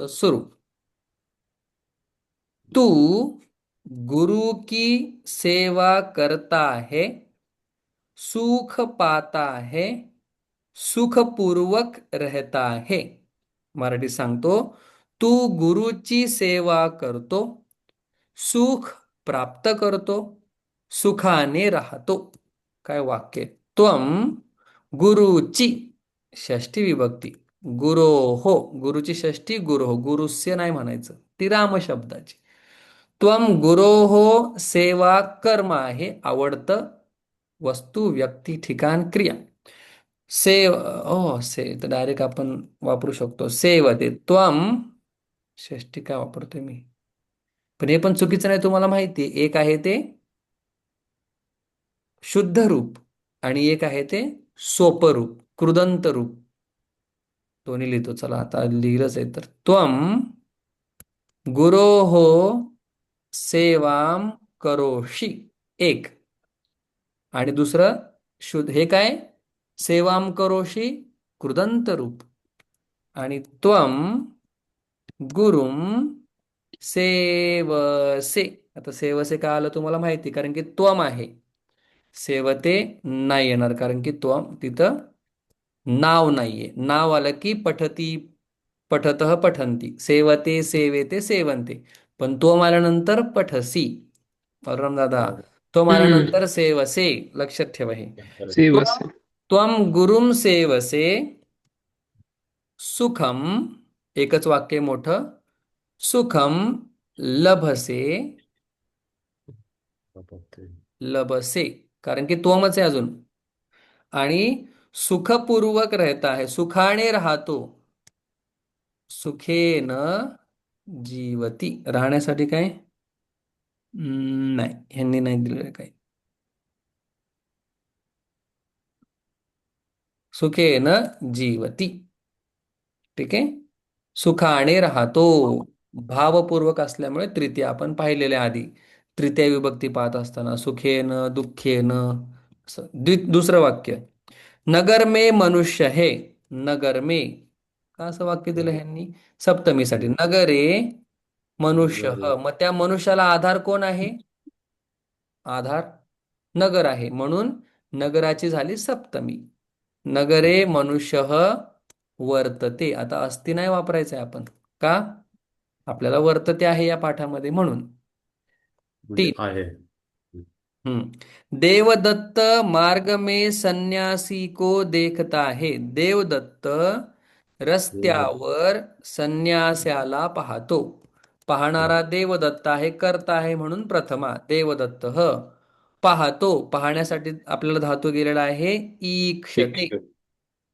स्वरूप. तू गुरु की सेवा करता है सुख पाता है सुखपूर्वक रहता है. मराठी सांगतो तू गुरुची सेवा करतो सुख प्राप्त करतो सुखाने राहतो. काय वाक्य? त्वम गुरुची षष्ठी विभक्ती. गुरो हो गुरुची षष्ठी गुरो हो गुरुस्य नाही म्हणायचं. ती राम शब्दाची. त्वम गुरो हो सेवा कर्म आहे आवडतं वस्तू व्यक्ती ठिकाण क्रिया. सेव ओ से तर डायरेक्ट आपण वापरू शकतो. सेवते त्वम षष्ठी काय वापरतोय मी? पण हे पण चुकीचं नाही तुम्हाला माहिती आहे. एक आहे ते शुद्ध रूप आणि एक आहे ते सोपरूप क्रुदंत रूप. दोन्ही लिहितो. चला आता लिहिलंच आहे. तर त्वम गुरोहो सेवाम करोशी एक. आणि दुसरं शुद्ध हे काय? सेवाम करोशी कृदंत रूप. आणि त्वम गुरुम सेवसे. आता सेवसे का आलं तुम्हाला माहिती? कारण की त्वम आहे. सेवते नाही येणार कारण की त्वम तिथं नाव नाहीये. नाव आलं की पठती पठत पठंती. सेवते सेवेते सेवंते. पण त्वम आल्यानंतर पठसी. दादा त्वम आल्यानंतर सेवसे. लक्षात ठेवा हे. सेवसे. त्वम गुरुम सेवसे सुखम एकच वाक्य मोठं सुखम लभसे. लभसे. कारण की त्वमच आहे अजून. आणि सुखपूर्वक रहता आहे सुखाने राहतो. सुखेन जीवती राहण्यासाठी काय? नाही ह्यांनी नाही दिलेलं काही. सुखेन जीवती. ठीक आहे? सुखाने राहतो. भावपूर्वक असल्यामुळे तृतीय आपण पाहिलेल्या आधी. तृतीय विभक्ती पाहत असताना सुखेन दुःखेन असं. द्वि- दुसरं वाक्य. नगर में मनुष्य है. नगर में का असं वाक्य दिलं ह्यांनी? सप्तमीसाठी. नगरे मनुष्य. मग त्या मनुष्याला आधार कोण आहे? आधार नगर आहे. म्हणून नगराची झाली सप्तमी. नगरे मनुष्य वर्तते. आता अस्ति नाही वापरायचंय आपण. का? आपल्याला वर्तते आहे या पाठामध्ये म्हणून. म्हणजे तीन. आहे हम्म. देवदत्त मार्ग में सन्यासी को देखता है. देवदत्त रस्त्यावर संन्यासाला पाहतो. पाहणारा देवदत्त आहे करता आहे म्हणून प्रथमा देवदत्त ह पाहतो. पाहण्यासाठी आपल्याला धातू गेलेला आहे ईक्षते. इक्ष-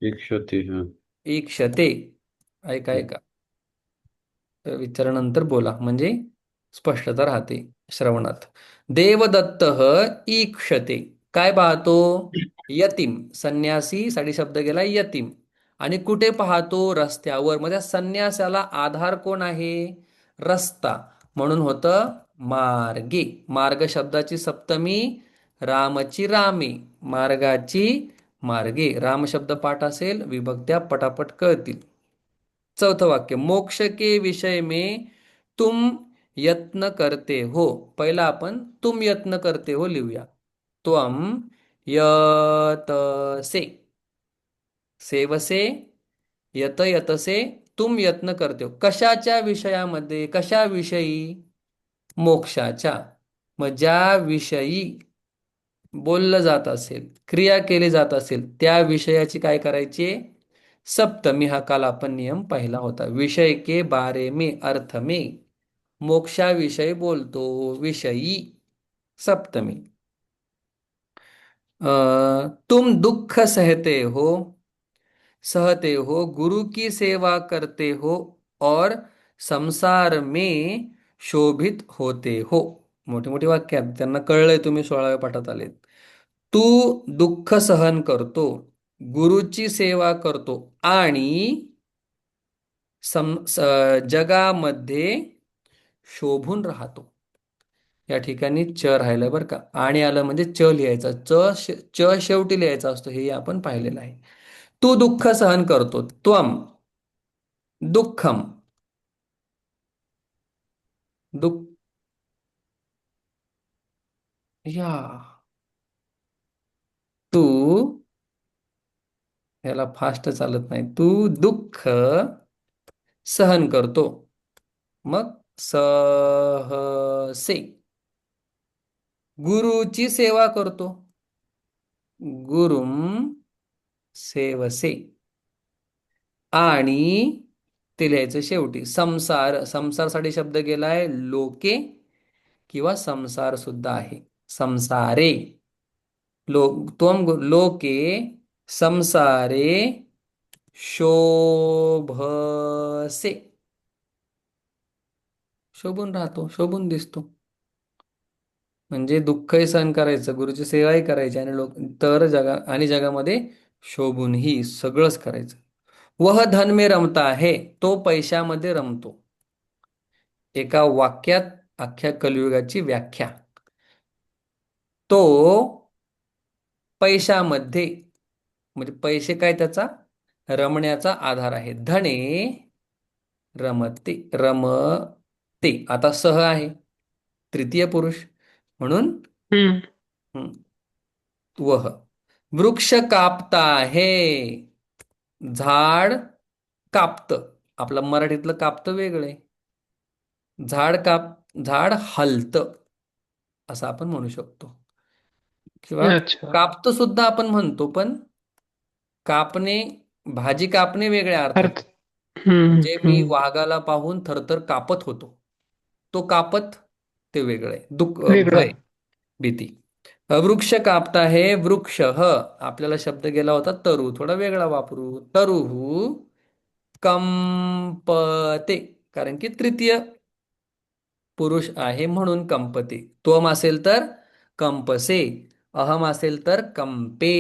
इक्षते हा. ईक्षते. ऐका ऐका. विचारानंतर बोला. म्हणजे? स्पष्टता राहते श्रवणात. देवदत्त ईक्षते. काय पाहतो? यतीम. संन्यासी साठी शब्द गेला यतीम. आणि कुठे पाहतो? रस्त्यावर. मग त्या संन्यासाला आधार कोण आहे? रस्ता. म्हणून होतं मार्गे. मार्ग शब्दाची सप्तमी रामची रामे. मार्गाची मार्गे. राम शब्द पाठ असेल विभक्त्या पटापट कळतील. चौथं वाक्य. मोक्ष के विषय मे तुम यत्न करते हो. पहिला आपण तुम यत्न करते हो लिहूया. त्वम यतसे. सेवसे यत यतसे तुम यत्न करते हो. कशाच्या विषयामध्ये? कशाविषयी? मोक्षाच्या. मग ज्या विषयी बोललं जात असेल क्रिया केली जात असेल त्या विषयाची काय करायची? सप्तमी हा काल आपण नियम पाहिला होता. विषय के बारे में अर्थ में. मोक्षाविषयी बोलतो. विषयी सप्तमी. तुम दुख सहते हो सहते हो गुरु की सेवा करते हो और संसार में शोभित होते हो. मोठी मोठी वाक्य आहेत. त्यांना कळलंय तुम्ही सोळाव्या पाठात आलेत. तू दुःख सहन करतो गुरुची सेवा करतो आणि सम जगामध्ये शोभून राहतो. या ठिकाणी च राहिलं बरं का. आणि आलं म्हणजे च लिहायचा. च च शेवटी लिहायचा असतो. हे आपण पाहिलेलं आहे. तू दुःख सहन करतो. त्वम दुःखम दुःख. या. तू. याला फास्ट चालत नाही. तू दुःख सहन करतो. मग सहसे. गुरुची सेवा करतो. गुरुम सेवसे. आणि ते लिहायचं शेवटी. संसार संसारसाठी शब्द गेलाय लोके किंवा संसार सुद्धा आहे. संसारे. लो त्वम लोके संसारे शोभसे. शोभून राहतो शोभून दिसतो. म्हणजे दुःखही सहन करायचं गुरुची सेवाही करायची आणि लोक तर जगा आणि जगामध्ये शोभूनही सगळंच करायचं. वह धन मे रमता आहे तो पैशामध्ये रमतो. एका वाक्यात अख्ख्या कलियुगाची व्याख्या. तो पैशामध्ये म्हणजे पैसे काय त्याचा? रमण्याचा आधार आहे. धने रमते रमते आता सह आहे. तृतीय पुरुष म्हणून वह. वृक्ष कापता आहे झाड कापत. आपलं मराठीतलं कापतं वेगळं झाड काप झाड हलत. असं आपण म्हणू शकतो. किंवा कापतं सुद्धा आपण म्हणतो पण कापणे भाजी कापणे वेगळ्या अर्थ म्हणजे मी वाघाला पाहून थरथर कापत होतो. तो कापत ते वेगळं आहे. दुःख भय भीती. वृक्ष कापता हे वृक्ष आपल्याला शब्द गेला होता तरु थोडा वेगळा वापरू. तरुहू कंपते. कारण की तृतीय पुरुष आहे म्हणून कंपते. त्वम असेल तर कंपसे अहम असेल तर कंपे.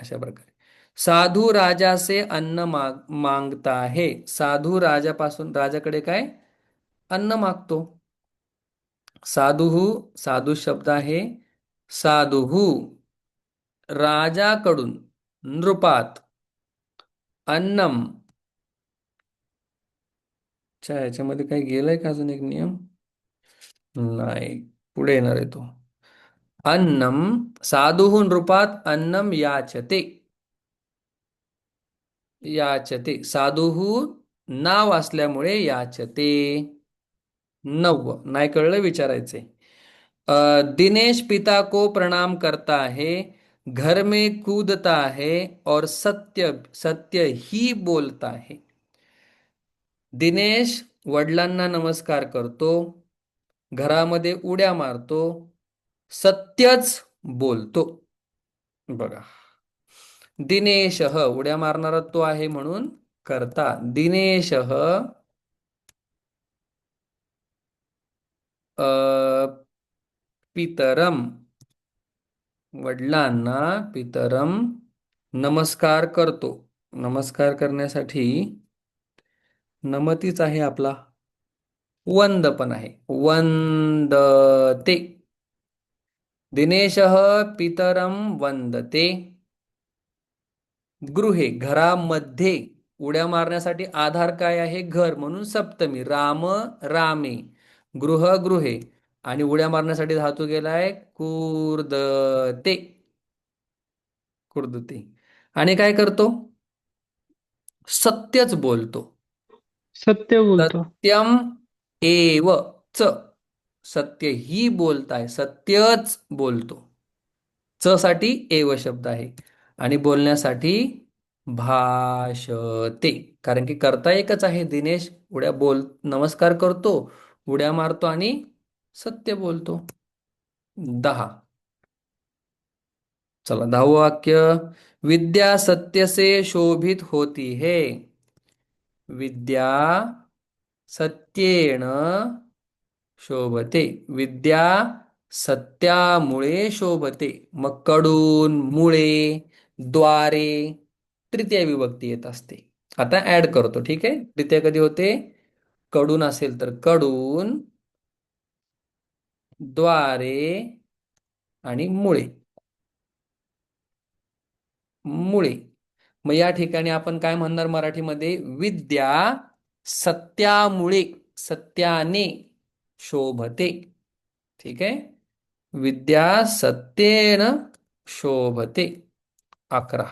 अशा प्रकारे. साधू राजासे अन्न माग मागता आहे. साधू राजापासून राजाकडे काय? अन्न मागतो. साधुहू साधू शब्द आहे. साधुहू राजाकडून नृपात. अन्नम. च्या याच्यामध्ये काही गेलाय का अजून एक नियम? नाही पुढे येणार आहे तो. अन्नम साधुहू नृपात अन्नम याचते. याचते. साधुहू नाव असल्यामुळे याचते. नव्व नाही कळलं? विचारायचे दिनेश पिता को प्रणाम करता है घर में कूदता है और सत्य सत्य ही बोलता है. दिनेश वडिलांना नमस्कार करतो घरामध्ये उड्या मारतो सत्यच बोलतो. बघा. दिनेश उड्या मारणारा तो आहे म्हणून करता. दिनेश पितरम वडिलांना पितरम नमस्कार करतो. नमस्कार करण्यासाठी नमतीच आहे आपला. वंद पण आहे. वंदते. दिनेश पितरम वंदते. गृहे घरामध्ये उड्या मारण्यासाठी आधार काय आहे? घर म्हणून सप्तमी. राम रामे. गृह गृहे आणि उड्या मारण्यासाठी धातू गेलाय कुर्दते. कुर्दते. आणि काय करतो? सत्यच बोलतो. सत्य बोलतो. सत्यम एव च. सत्य ही बोलताय. सत्यच बोलतो. च साठी एव शब्द आहे. आणि बोलण्यासाठी भाषते. कारण की करता एकच आहे दिनेश. उड्या बोल नमस्कार करतो. उड्या मारतो आणि सत्य बोलतो. दहा. चला दहावं वाक्य. विद्या सत्य से शोभित होती है. विद्या सत्येन शोभते. विद्या सत्यामुळे शोभते. मग कडून मुळे द्वारे तृतीय विभक्ती येत असते. आता ऍड करतो ठीक आहे? तृतीय कधी होते? कडून असेल तर कडून द्वारे आणि मुळे. मुळे. मग या ठिकाणी आपण काय म्हणणार मराठीमध्ये? विद्या सत्यामुळे सत्याने शोभते. ठीक आहे? विद्या सत्येन शोभते. अकरा.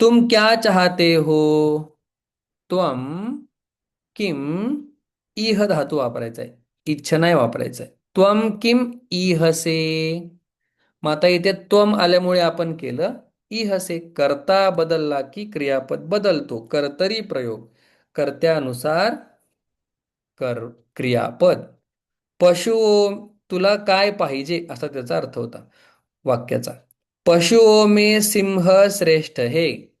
तुम क्या चाहते हो? त्वम किम इह धातू वापरायचा आहे इच्छा नाही वापरायचा आहे त्वम किम इहसे? मग आता इथे त्वम आल्यामुळे आपण केलं इहसे कर्ता बदलला की क्रियापद बदलतो. कर्तरी प्रयोग. कर्त्यानुसार कर क्रियापद. पशु तुला काय पाहिजे? असा त्याचा अर्थ होता. वाक्याचा. पशु मे सिंह श्रेष्ठ हे.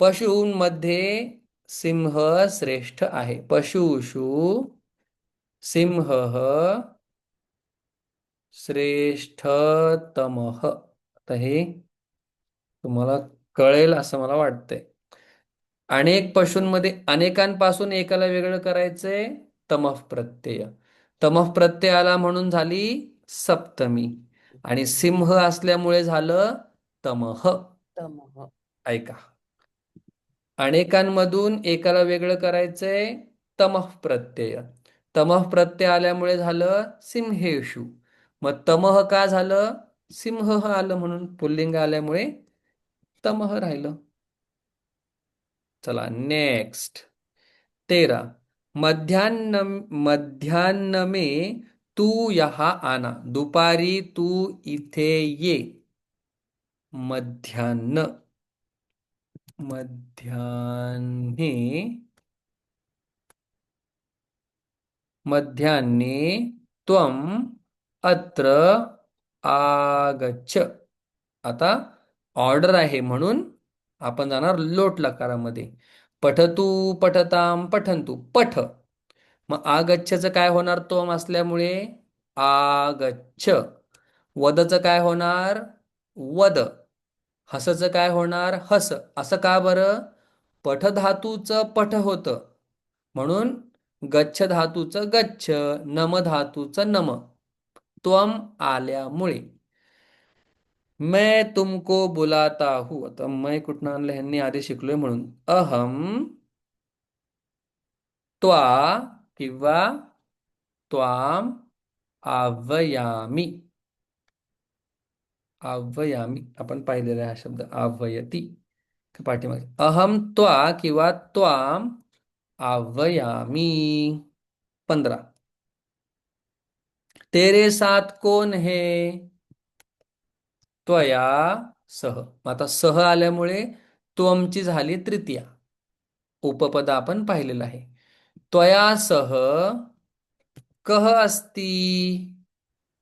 पशूंमध्ये सिंह श्रेष्ठ आहे. पशुषु सिंह श्रेष्ठतमः. आता हे तुम्हाला कळेल असं मला वाटतंय. अनेक पशूंमध्ये अनेकांपासून एकाला वेगळं करायचंय तमः प्रत्यय तमः प्रत्यय आला म्हणून झाली सप्तमी. आणि सिंह असल्यामुळे झालं तमः. तमः. ऐका. अनेकांमधून एकाला वेगळं करायचंय तमः प्रत्यय तमः प्रत्यय आल्यामुळे झालं सिंहेषु. मग तमह का झालं? सिंह आलं म्हणून पुल्लिंग आल्यामुळे तमह राहिलं. चला नेक्स्ट तेरा. मध्यान्न मध्यान्न मे तू यहाँ आना. दुपारी तू इथे ये. मध्यान्न मध्यान्हे मध्यान्हे त्वम अत्र आगच्छ. आता ऑर्डर आहे म्हणून आपण जाणार लोट लकारामध्ये. पठतू पठताम पठंतू पठ. मग आगच्छचं काय होणार त्वम असल्यामुळे? आगच्छ. वदचं काय होणार? वद. हसचं काय होणार? हस. असं का बरं? पठ धातूचं पठ होतं. म्हणून गच्छ धातूचं गच्छ नम धातूचं नम. त्वम आल्यामुळे. मैं तुमको बुलाता हू. आता मैं कुठं आणलं? ह्यांनी आधी शिकलोय म्हणून. अहम त्वा किंवा त्वाम आवयामी आवयामी आपण पाहिलेला हा शब्द आवयती पाठीमागे अहम त्वा किंवा त्वाम आवयामी पंधरा. तेरे साथ कोण हे? त्वया सह. आता सह आल्यामुळे त्वमची झाली तृतीया. उपपद आपण पाहिलेलं आहे. त्वया सह कह अस्ति?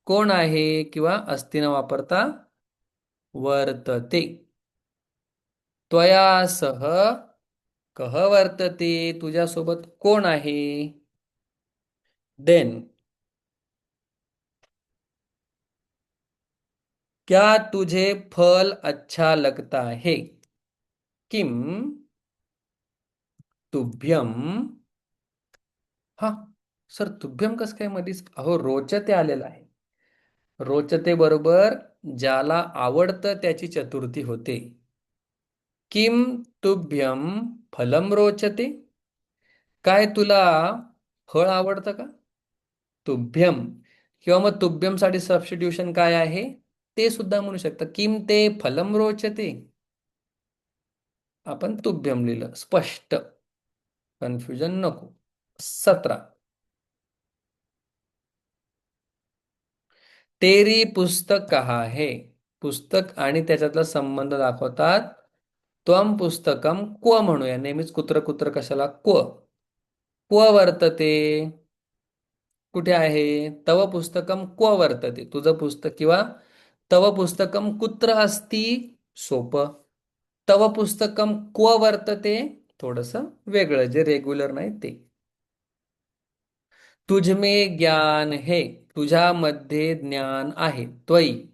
कोण आहे? किंवा अस्ति न वापरता वर्तते. त्वया सह कह वर्तते? तुझ्यासोबत कोण आहे? देन क्या तुझे फल अच्छा लगता है? किम तुभ्यम हा सर तुभ्यम कसं काय मधीच अहो रोचते आलेलं आहे. रोचते बरोबर ज्याला आवडतं त्याची चतुर्थी होते. किम तुभ्यम फलम रोचते? काय तुला फळ आवडतं का? तुभ्यम किंवा मग तुभ्यमसाठी सबस्टिट्यूशन काय आहे? ते सुद्धा म्हणू शकता. किम ते फलम रोचते? आपण तुभ्यम लिहिलं. स्पष्ट. कन्फ्युजन नको. सतरा. तेरी पुस्तक कहा हे? पुस्तक आणि त्याच्यातला संबंध दाखवतात. त्वम पुस्तकम क्व म्हणूया नेहमीच कुत्र कुत्र कशाला? क्व. क्व वर्तते. कुठे आहे? तव पुस्तकम क्व वर्तते. तुझं पुस्तक किंवा तव पुस्तकम कुत्र अस्ति? सोपं. तव पुस्तकम क्व वर्तते? थोडस वेगळं. जे रेग्युलर नाही ते. तुझमे ज्ञान हे. तुझ्यामध्ये ज्ञान आहे. त्वयी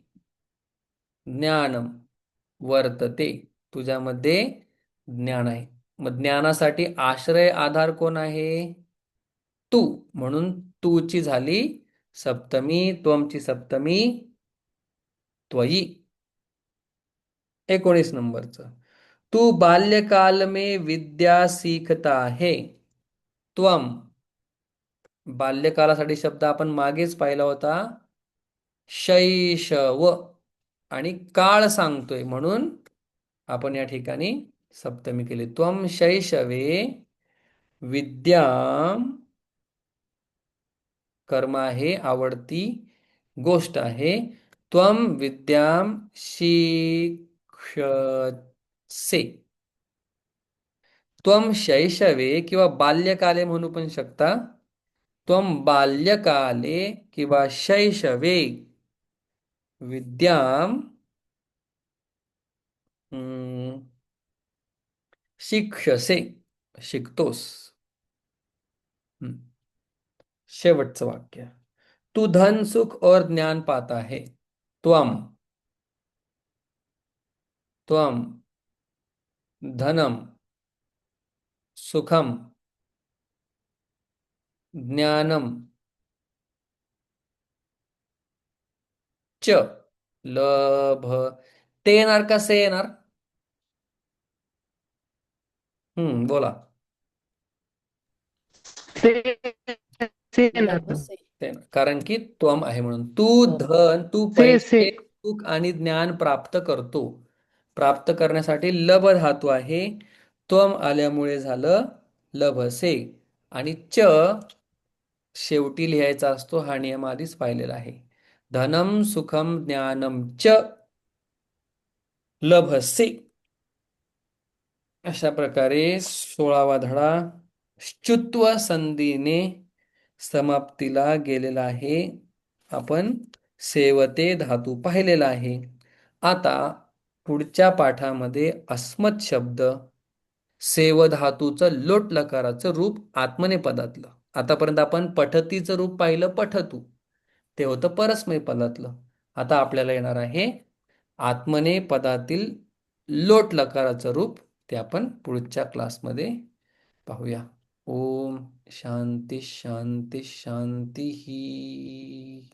ज्ञान वर्तते. तुझ्यामध्ये ज्ञान आहे. मग ज्ञानासाठी आश्रय आधार कोण आहे? तू. म्हणून तूची झाली सप्तमी त्वमची सप्तमी त्वयी. एकोणीस नंबरचं. तू बाल्यकाल में विद्या सीखता है त्वम. बाल्यकालासाठी शब्द आपण मागेच पाहिला होता. शैशव आणि काळ सांगतोय म्हणून आपण या ठिकाणी सप्तमी केली. त्वम शैशवे विद्याम कर्म आहे आवडती गोष्ट आहे. त्वम विद्याम शिक्षसे. त्वम शैशवे किंवा बाल्यकाले म्हणू पण शकता. त्वम बाल्यकाले किंवा शैशवे विद्याम शिक्षसे शिकतोस. हम्म. शेवटचं वाक्य. तू धन सुख और ज्ञान पाता है त्वम त्वम धनम. सुखम. ज्ञानम च लभ. ते येणार का से येणार? हम्म बोला. कारण की त्वम आहे म्हणून. तू हो. धन तू पैसे सुख आणि ज्ञान प्राप्त करतो. प्राप्त करण्यासाठी लभ धातू आहे. त्वम आल्यामुळे झालं लभसे आणि च शेवटी लिहायचा असतो हा नियम आधीच पाहिलेला आहे. धनम सुखम ज्ञानम च लभसे. अशा प्रकारे सोळावा धडा श्चुत्व संधीने समाप्तीला गेलेला आहे. आपण सेवते धातू पाहिलेला आहे. आता पुढच्या पाठामध्ये अस्मत शब्द सेव धातूचं लोट लकाराचं रूप आत्मनेपदातलं. आतापर्यंत आपण पठतीचं रूप पाहिलं पठतू. ते होतं परस्मय पदातलं. आता आपल्याला येणार आहे आत्मने पदातील लोट लकाराचं रूप. ते आपण पुढच्या क्लासमध्ये पाहूया. ओम शांती शांती शांती ही